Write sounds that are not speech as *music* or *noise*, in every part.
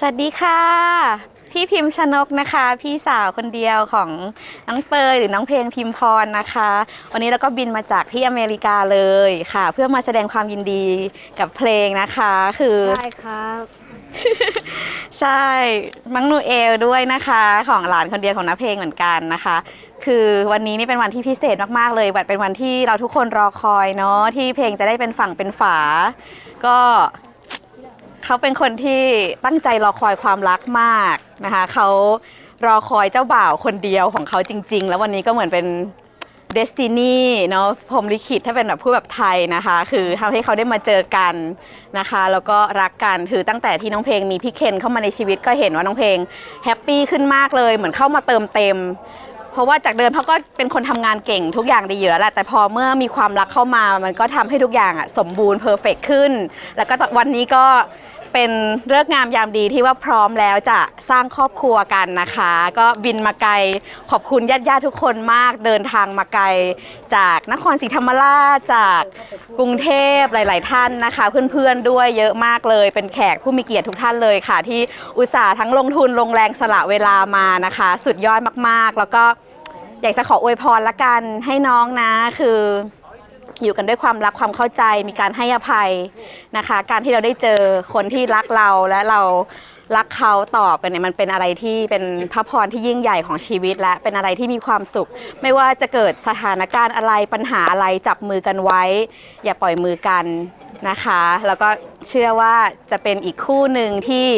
สวัสดีค่ะ พี่พิมพ์ชนกนะคะ พี่สาวคนเดียวของน้องเตยหรือน้องเพลงพิมพรนะคะ วันนี้เราก็บินมาจากที่อเมริกาเลยค่ะ เพื่อมาแสดงความยินดีกับเพลงนะคะ คือได้ครับใช่มังนูเอลด้วยนะคะ ของหลานคนเดียวของน้าเพลงเหมือนกันนะคะ คือวันนี้นี่เป็นวันที่พิเศษมากๆเลยวันเป็นวันที่เราทุกคนรอคอยเนาะที่เพลงจะได้เป็นฝั่งเป็นฝา ก็ เขาเป็นคนที่ตั้งใจรอคอยความรักมากนะคะเขารอคอยเจ้าบ่าวคนเดียวของเขาจริง ๆ แล้ววันนี้ก็เหมือนเป็นเดสตินีเนาะพรมลิขิตถ้าเป็นแบบพูดแบบไทยนะคะ คือทำให้เขาได้มาเจอกันนะคะ แล้วก็รักกันคือตั้งแต่ที่น้องเพลงมีพี่เคนเข้ามาในชีวิตก็เห็นว่าน้องเพลงแฮปปี้ขึ้นมากเลยเหมือนเข้ามาเติมเต็ม เพราะว่าจากเดิมเขาก็เป็นคนทำงานเก่งทุกอย่างดีอยู่แล้วแหละแต่พอเมื่อมีความรักเข้ามามันก็ทำให้ทุกอย่างอะสมบูรณ์เพอร์เฟกขึ้น แล้วก็วันนี้ก็ เป็นเลิกษ์งามยามดีที่ว่าพร้อมแล้วจะสร้างครอบครัวกันนะคะ ก็บินมาไกลขอบคุณญาติญาติๆทุกคนมาก เดินทางมาไกลจากนครศรีธรรมราชจากกรุงเทพหลาย ๆ ท่านนะคะ เพื่อนๆด้วยเยอะมากเลยเป็นแขกผู้มีเกียรติทุกท่านเลยค่ะ ที่อุตส่าห์ทั้งลงทุนลงแรงสละเวลามานะคะ สุดยอดมากๆ แล้วก็อยากจะขออวยพรละกันให้น้องนะคือ อยู่กันด้วยความรักความเข้าใจ มีการให้อภัยนะคะ การที่เราได้เจอคนที่รักเราและเรารักเขาตอบกันเนี่ยมันเป็นอะไรที่เป็นพระพรที่ยิ่งใหญ่ของชีวิต และเป็นอะไรที่มีความสุข ไม่ว่าจะเกิดสถานการณ์อะไรปัญหาอะไรจับมือกันไว้ อย่าปล่อยมือกันนะคะ แล้วก็เชื่อว่าจะเป็นอีกคู่หนึ่งที่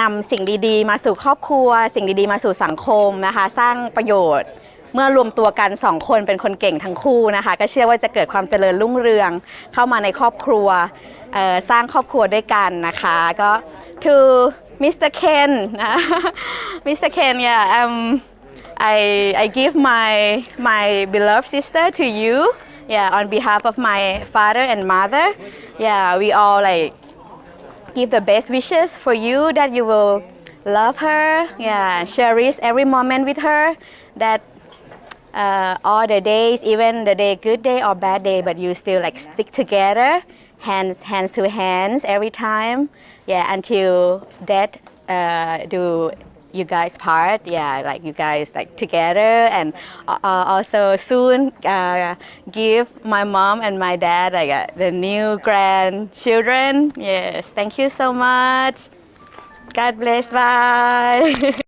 นำสิ่งดีๆ มาสู่ครอบครัว สิ่งดีๆ มาสู่สังคมนะคะ สร้างประโยชน์ เมื่อรวมตัวกันสองคนเป็นคนเก่งทั้งคู่นะคะ ก็เชื่อว่าจะเกิดความเจริญรุ่งเรืองเข้ามาในครอบครัวสร้างครอบครัวด้วยกันนะคะก็ to Mr. Ken นะ Mr. Ken yeah um I I give my my beloved sister to you yeah on behalf of my father and mother yeah we all like give the best wishes for you that you will love her yeah cherish every moment with her that uh, all the days even the day good day or bad day but you still like stick together hands hands to hands every time. Yeah until death uh, do you guys part. Yeah like you guys like together. And uh, uh, also soon uh, give my mom and my dad like uh, the new grandchildren. Yes thank you so much. God bless. Bye *laughs*